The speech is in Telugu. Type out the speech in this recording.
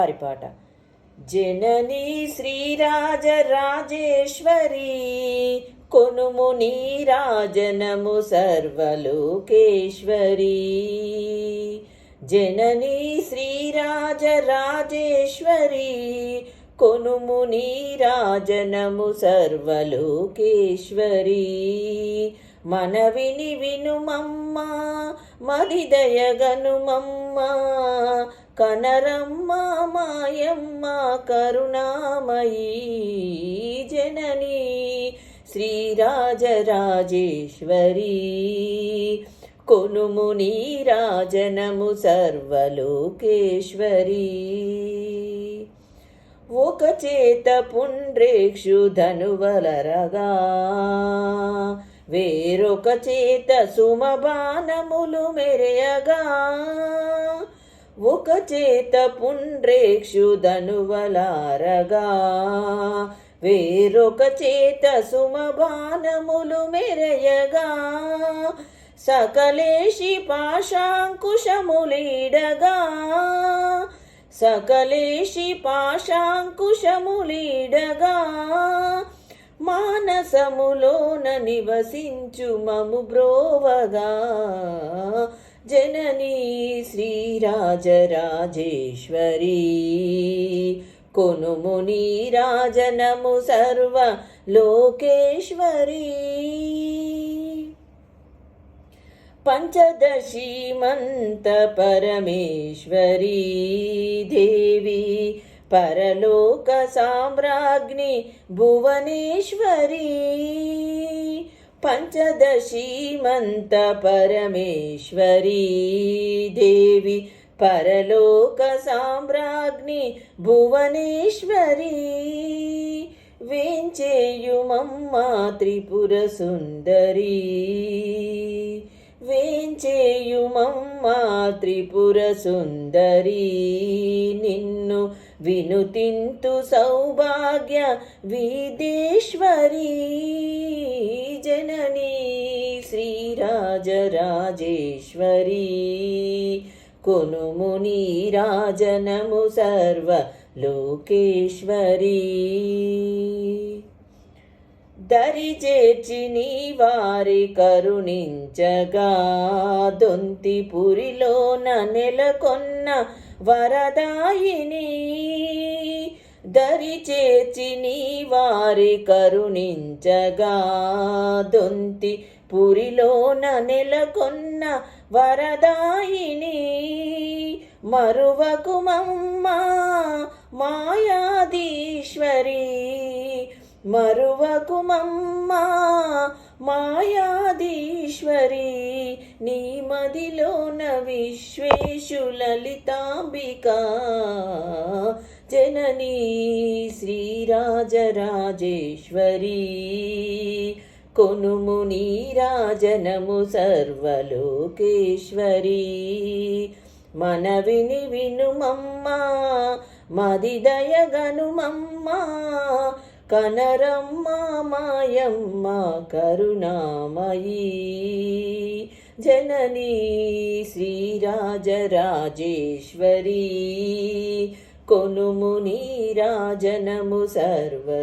పారిపాట. జననీ శ్రీరాజరాజేశ్వరి కొనుము నీరాజనము సర్వలోకేశ్వరి. జననీ శ్రీరాజరాజేశ్వరి కొనుము నీరాజనము సర్వలోకేశ్వరీ. మనవిని వినుమమ్మ మదిదయగనుమమ్మ కనరమ్మ మాయమ్మ కరుణామయీ జననీ శ్రీరాజరాజేశ్వరీ. కొనుము నీరాజనము సర్వలోకేశ్వరీ. ఒక చేత పుండ్రేక్షు ధనువలరగా వేరొక చేత సుమబాణములు మెరయగా. ఒక చేత పుండ్రేక్షుధనువలారగా వేరొక చేత సుమబాణములు మెరయగా సకలేషి పాశాంకుశములీడగా సకలేషి పాశాంకుశములీడగా మానసములోన నివసించు మము బ్రోవగా జననీ శ్రీరాజరాజేశ్వరీ. కొనుము నీరాజనము సర్వ లోకేశ్వరీ. పంచదశీమంత పరమేశ్వరీ. దేవి పరలోక సామ్రాజ్ఞి భువనేశ్వరీ. పంచదశీమంత పరమేశ్వరీ దేవి పరలోక సామ్రాజ్ఞి భువనేశ్వరీ. వేంచేయుమమ్మా త్రిపుర సుందరీ. వేంచేయుమమ్మా త్రిపుర సుందరీ. నిన్ను వినుతింతు సౌభాగ్య వీదేశ్వరీ జననీ శ్రీరాజరాజేశ్వరీ. కొనుము రాజనము సర్వ లోకేశ్వరీ. దరిచేర్చి నీ వారి కరుణించగా దొంతిపురిలోన నెలకొన్న వరదాయిని దరి నీ వారి కరుణించగా దొంతి పురిలోన నెలకొన్న వరదాయిని మరువకుమమ్మ మాయాదీశ్వరి మరువకుమమ్మ మాయాదీశ్వరీ నీ మదిలోన విశ్వేశు లలితాంబిక జననీ శ్రీరాజరాజేశ్వరీ. కొనుము నీరాజనము సర్వలోకేశ్వరీ. మనవిని మదిదయ గనుమమ్మా కనరమ్మ మాయమ్మ కరుణామయీ. జననీ శ్రీరాజరాజేశ్వరీ కొనుము నీరాజనము సర్వలోకేశ్వరీ